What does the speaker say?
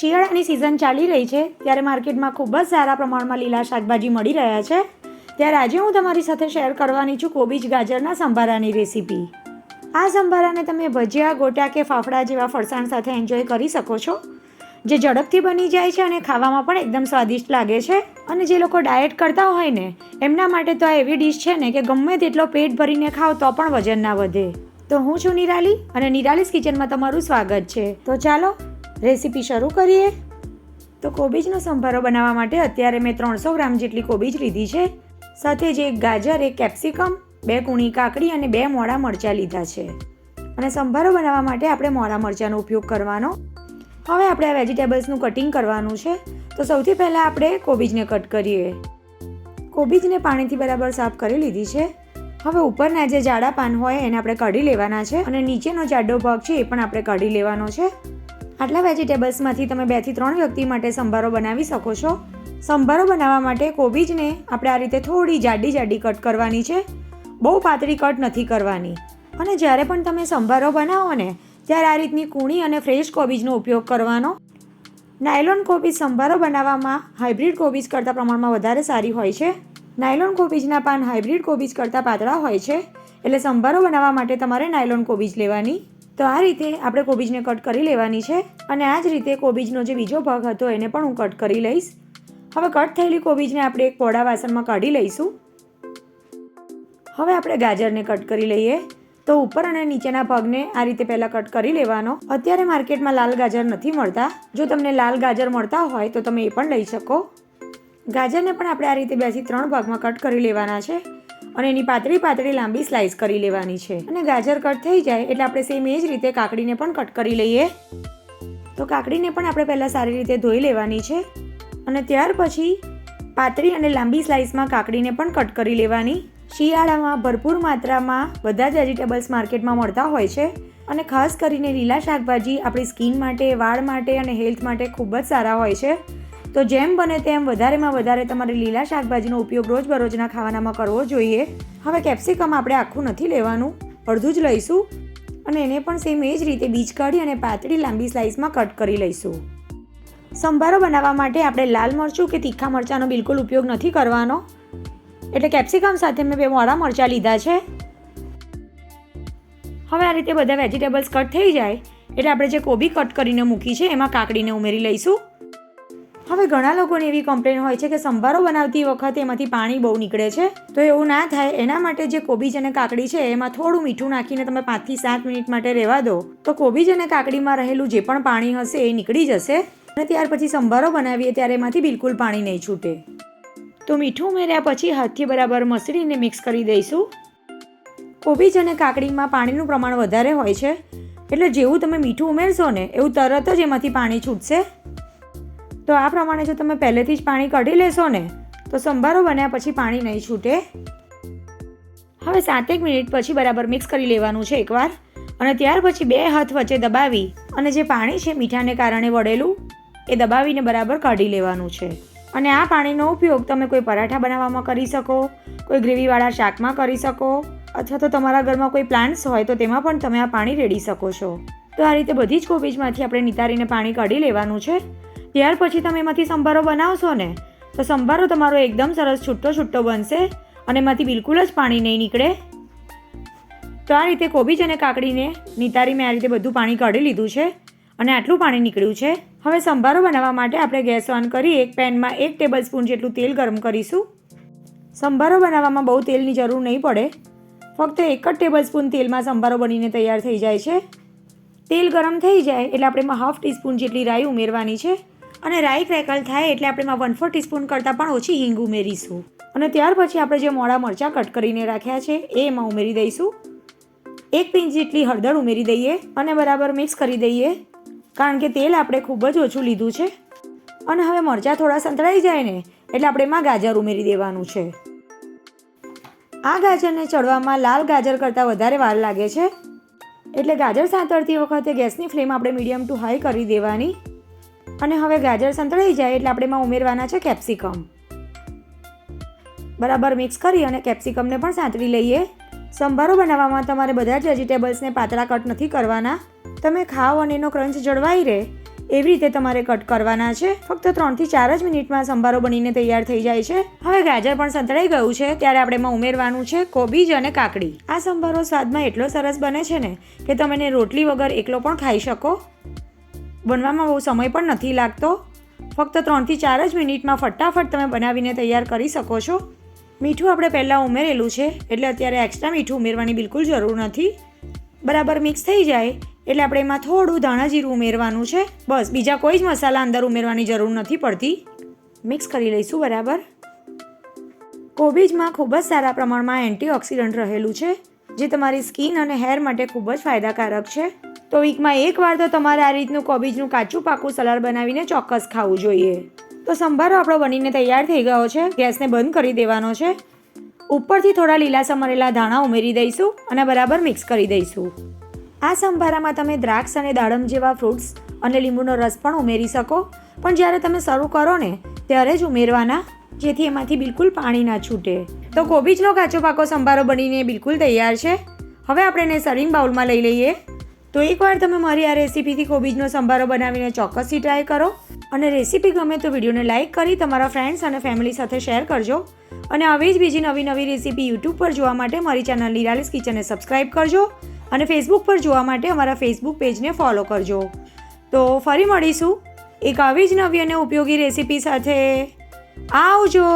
શિયાળાની સિઝન ચાલી રહી છે, ત્યારે માર્કેટમાં ખૂબ જ સારા પ્રમાણમાં લીલા શાકભાજી મળી રહ્યા છે. ત્યારે આજે હું તમારી સાથે શેર કરવાની છું કોબીજ ગાજરના સંભારાની રેસીપી આ સંભારાને તમે ભજીયા, ગોટા કે ફાફડા જેવા ફરસાણ સાથે એન્જોય કરી શકો છો. જે ઝડપથી બની જાય છે અને ખાવામાં પણ એકદમ સ્વાદિષ્ટ લાગે છે. અને જે લોકો ડાયટ કરતા હોય ને, એમના માટે તો આ એવી ડીશ છે ને કે ગમે તેટલો પેટ ભરીને ખાવ તો પણ વજન ના વધે. તો હું છું નિરાલી, અને નિરાલીસ કિચનમાં તમારું સ્વાગત છે. તો ચાલો રેસીપી શરૂ કરીએ. તો કોબીજનો સંભારો બનાવવા માટે અત્યારે મેં ત્રણસો ગ્રામ જેટલી કોબીજ લીધી છે. સાથે જ એક ગાજર, એક કેપ્સિકમ, બે કૂણી કાકડી અને બે મોડા મરચાં લીધા છે. અને સંભારો બનાવવા માટે આપણે મોડા મરચાંનો ઉપયોગ કરવાનો. હવે આપણે આ વેજીટેબલ્સનું કટિંગ કરવાનું છે. તો સૌથી પહેલાં આપણે કોબીજને કટ કરીએ. કોબીજને પાણીથી બરાબર સાફ કરી લીધી છે. હવે ઉપરના જે જાડા પાન હોય એને આપણે કાઢી લેવાના છે અને નીચેનો જાડો ભાગ છે એ પણ આપણે કાઢી લેવાનો છે. આટલા વેજીટેબલ્સમાંથી તમે બેથી ત્રણ વ્યક્તિ માટે સંભારો બનાવી શકો છો. સંભારો બનાવવા માટે કોબીજને આપણે આ રીતે થોડી જાડી જાડી કટ કરવાની છે. બહુ પાતળી કટ નથી કરવાની. અને જ્યારે પણ તમે સંભારો બનાવો ને, ત્યારે આ રીતની કૂણી અને ફ્રેશ કોબીજનો ઉપયોગ કરવાનો. નાયલોન કોબીજ સંભારો બનાવવામાં હાઇબ્રિડ કોબીજ કરતાં પ્રમાણમાં વધારે સારી હોય છે. નાયલોન કોબીજના પાન હાઇબ્રિડ કોબીજ કરતાં પાતળા હોય છે. એટલે સંભારો બનાવવા માટે તમારે નાયલોન કોબીજ લેવાની તો આ રીતે આપણે કોબીજને કટ કરી લેવાની છે અને આ જ રીતે કોબીજનો જે બીજો ભાગ હતો એને પણ હું કટ કરી લઈશ. હવે કટ થયેલી કોબીજને આપણે એક પોડા વાસણમાં કાઢી લઈશું. હવે આપણે ગાજરને કટ કરી લઈએ. તો ઉપર અને નીચેના ભાગને આ રીતે પહેલાં કટ કરી લેવાનો. અત્યારે માર્કેટમાં લાલ ગાજર નથી મળતા. જો તમને લાલ ગાજર મળતા હોય તો તમે એ પણ લઈ શકો. ગાજરને પણ આપણે આ રીતે બેથી ત્રણ ભાગમાં કટ કરી લેવાના છે. અને એની પાતળી પાતળી લાંબી સ્લાઇસ કરી લેવાની છે. અને ગાજર કટ થઈ જાય એટલે આપણે સેમ એ જ રીતે કાકડીને પણ કટ કરી લઈએ. તો કાકડીને પણ આપણે પહેલાં સારી રીતે ધોઈ લેવાની છે. અને ત્યાર પછી પાતળી અને લાંબી સ્લાઇસમાં કાકડીને પણ કટ કરી લેવાની. શિયાળામાં ભરપૂર માત્રામાં બધા જ વેજીટેબલ્સ માર્કેટમાં મળતા હોય છે. અને ખાસ કરીને લીલા શાકભાજી આપણી સ્કિન માટે, વાળ માટે અને હેલ્થ માટે ખૂબ જ સારા હોય છે. તો જેમ બને તેમ વધારેમાં વધારે તમારે લીલા શાકભાજીનો ઉપયોગ રોજબરોજના ખાવાનામાં કરવો જોઈએ. હવે કેપ્સિકમ આપણે આખું નથી લેવાનું, અડધું જ લઈશું અને એને પણ સેમ એ જ રીતે બીજ કાઢી અને પાતળી લાંબી સ્લાઇસમાં કટ કરી લઈશું. સંભારો બનાવવા માટે આપણે લાલ મરચું કે તીખા મરચાંનો બિલકુલ ઉપયોગ નથી કરવાનો. એટલે કેપ્સિકમ સાથે મેં બે મોડા મરચાં લીધા છે. હવે આ રીતે બધા વેજીટેબલ્સ કટ થઈ જાય. એટલે આપણે જે કોબી કટ કરીને મૂકી છે, એમાં કાકડીને ઉમેરી લઈશું. હવે ઘણા લોકોને એવી કમ્પ્લેન હોય છે કે સંભારો બનાવતી વખતે એમાંથી પાણી બહુ નીકળે છે. તો એવું ના થાય. એના માટે જે કોબીજ અને કાકડી છે, એમાં થોડું મીઠું નાખીને તમે પાંચથી સાત મિનિટ માટે રહેવા દો. તો કોબીજ અને કાકડીમાં રહેલું જે પણ પાણી હશે એ નીકળી જશે અને ત્યાર પછી સંભારો બનાવીએ ત્યારે એમાંથી બિલકુલ પાણી નહીં છૂટે. તો મીઠું ઉમેર્યા પછી હાથથી બરાબર મસળીને મિક્સ કરી દઈશું. કોબીજ અને કાકડીમાં પાણીનું પ્રમાણ વધારે હોય છે. એટલે જેવું તમે મીઠું ઉમેરશો ને, એવું તરત જ એમાંથી પાણી છૂટશે. તો આ પ્રમાણે જો તમે પહેલેથી જ પાણી કાઢી લેશો ને, તો સંભારો બન્યા પછી પાણી નહીં છૂટે. હવે સાતેક મિનિટ પછી બરાબર મિક્સ કરી લેવાનું છે એકવાર. અને ત્યાર પછી બે હાથ વચ્ચે દબાવી અને જે પાણી છે મીઠાને કારણે વળેલું, એ દબાવીને બરાબર કાઢી લેવાનું છે. અને આ પાણીનો ઉપયોગ તમે કોઈ પરાઠા બનાવવામાં કરી શકો, કોઈ ગ્રેવીવાળા શાકમાં કરી શકો, અથવા તો તમારા ઘરમાં કોઈ પ્લાન્ટ્સ હોય તો તેમાં પણ તમે આ પાણી રેડી શકો છો. તો આ રીતે બધી જ કોબીજમાંથી આપણે નિતારીને પાણી કાઢી લેવાનું છે. ત્યાર પછી તમે એમાંથી સંભારો બનાવશો ને, તો સંભારો તમારો એકદમ સરસ છૂટો છૂટો બનશે અને એમાંથી બિલકુલ જ પાણી નહીં નીકળે. તો આ રીતે કોબીજ અને કાકડીને નિતારી મેં આ રીતે બધું પાણી કાઢી લીધું છે અને આટલું પાણી નીકળ્યું છે. હવે સંભારો બનાવવા માટે આપણે ગેસ ઓન કરી એક પેનમાં એક ટેબલ સ્પૂન જેટલું તેલ ગરમ કરીશું. સંભારો બનાવવામાં બહુ તેલની જરૂર નહીં પડે. ફક્ત એક જ ટેબલ સ્પૂન તેલમાં સંભારો બનીને તૈયાર થઈ જાય છે. તેલ ગરમ થઈ જાય એટલે આપણે હાફ ટીસ્પૂન જેટલી રાઈ ઉમેરવાની છે. અને રાઈ ક્રેકલ થાય એટલે આપણે એમાં વન ફોર ટીસ્પૂન કરતાં પણ ઓછી હિંગ ઉમેરીશું. અને ત્યાર પછી આપણે જે મોડા મરચાં કટ કરીને રાખ્યા છે, એ એમાં ઉમેરી દઈશું. એક પિંચ જેટલી હળદર ઉમેરી દઈએ અને બરાબર મિક્સ કરી દઈએ. કારણ કે તેલ આપણે ખૂબ જ ઓછું લીધું છે. અને હવે મરચાં થોડા સંતળાઈ જાય ને, એટલે આપણે એમાં ગાજર ઉમેરી દેવાનું છે. આ ગાજરને ચડવામાં લાલ ગાજર કરતાં વધારે વાર લાગે છે. એટલે ગાજર સાંતળતી વખતે ગેસની ફ્લેમ આપણે મીડિયમ ટુ હાઈ કરી દેવાની. અને હવે ગાજર સંતળાઈ જાય એટલે આપણે એમાં ઉમેરવાના છે કેપ્સિકમ. બરાબર મિક્સ કરી અને કેપ્સિકમને પણ સાંતળી લઈએ. સંભારો બનાવવામાં તમારે બધા જ વેજીટેબલ્સને પાતળા કટ નથી કરવાના. તમે ખાઓ અને એનો ક્રંચ જળવાઈ રહે. એવી રીતે તમારે કટ કરવાના છે. ફક્ત ત્રણથી ચાર જ મિનિટમાં સંભારો બનીને તૈયાર થઈ જાય છે. હવે ગાજર પણ સંતળાઈ ગયું છે. ત્યારે આપણે એમાં ઉમેરવાનું છે કોબીજ અને કાકડી. આ સંભારો સ્વાદમાં એટલો સરસ બને છે ને કે તમે રોટલી વગર એકલો પણ ખાઈ શકો. બનવામાં બહુ સમય પણ નથી લાગતો. ફક્ત ત્રણથી ચાર જ મિનિટમાં ફટાફટ તમે બનાવીને તૈયાર કરી શકો છો. મીઠું આપણે પહેલાં ઉમેરેલું છે, એટલે અત્યારે એક્સ્ટ્રા મીઠું ઉમેરવાની બિલકુલ જરૂર નથી. બરાબર મિક્સ થઈ જાય, એટલે આપણે એમાં થોડું ધાણા જીરું ઉમેરવાનું છે. બસ, બીજા કોઈ જ મસાલા અંદર ઉમેરવાની જરૂર નથી પડતી. મિક્સ કરી લઈશું બરાબર. કોબીજમાં ખૂબ જ સારા પ્રમાણમાં એન્ટીઓક્સિડન્ટ રહેલું છે, જે તમારી સ્કિન અને હેર માટે ખૂબ જ ફાયદાકારક છે. તો વીકમાં એકવાર તો તમારે આ રીતનું કોબીજનું કાચું પાકું સલાડ બનાવીને ચોક્કસ ખાવું જોઈએ. તો સંભારો આપણો બનીને તૈયાર થઈ ગયો છે. ગેસને બંધ કરી દેવાનો છે. ઉપરથી થોડા લીલા સમરેલા ધાણા ઉમેરી દઈશું અને બરાબર મિક્સ કરી દઈશું. આ સંભારામાં તમે દ્રાક્ષ અને દાડમ જેવા ફ્રૂટ્સ અને લીંબુનો રસ પણ ઉમેરી શકો. પણ જ્યારે તમે શરૂ કરો ને, ત્યારે જ ઉમેરવાના, જેથી એમાંથી બિલકુલ પાણી ના છૂટે. તો કોબીજનો કાચો પાકો સંભારો બનીને બિલકુલ તૈયાર છે. હવે આપણે એને સર્વિંગ બાઉલમાં લઈ લઈએ. તો એકવાર તમે મારી આ રેસીપીથી કોબીજનો સંભારો બનાવીને ચોક્કસથી ટ્રાય કરો. અને રેસીપી ગમે તો વિડીયોને લાઇક કરી તમારા ફ્રેન્ડ્સ અને ફેમિલી સાથે શેર કરજો. અને આવી જ બીજી નવી નવી રેસીપી યુટ્યુબ પર જોવા માટે મારી ચેનલ નિરાલીસ કિચનને સબસ્ક્રાઇબ કરજો. અને ફેસબુક પર જોવા માટે અમારા ફેસબુક પેજને ફોલો કરજો. તો ફરી મળીશું એક આવી જ નવી અને ઉપયોગી રેસીપી સાથે. આવજો!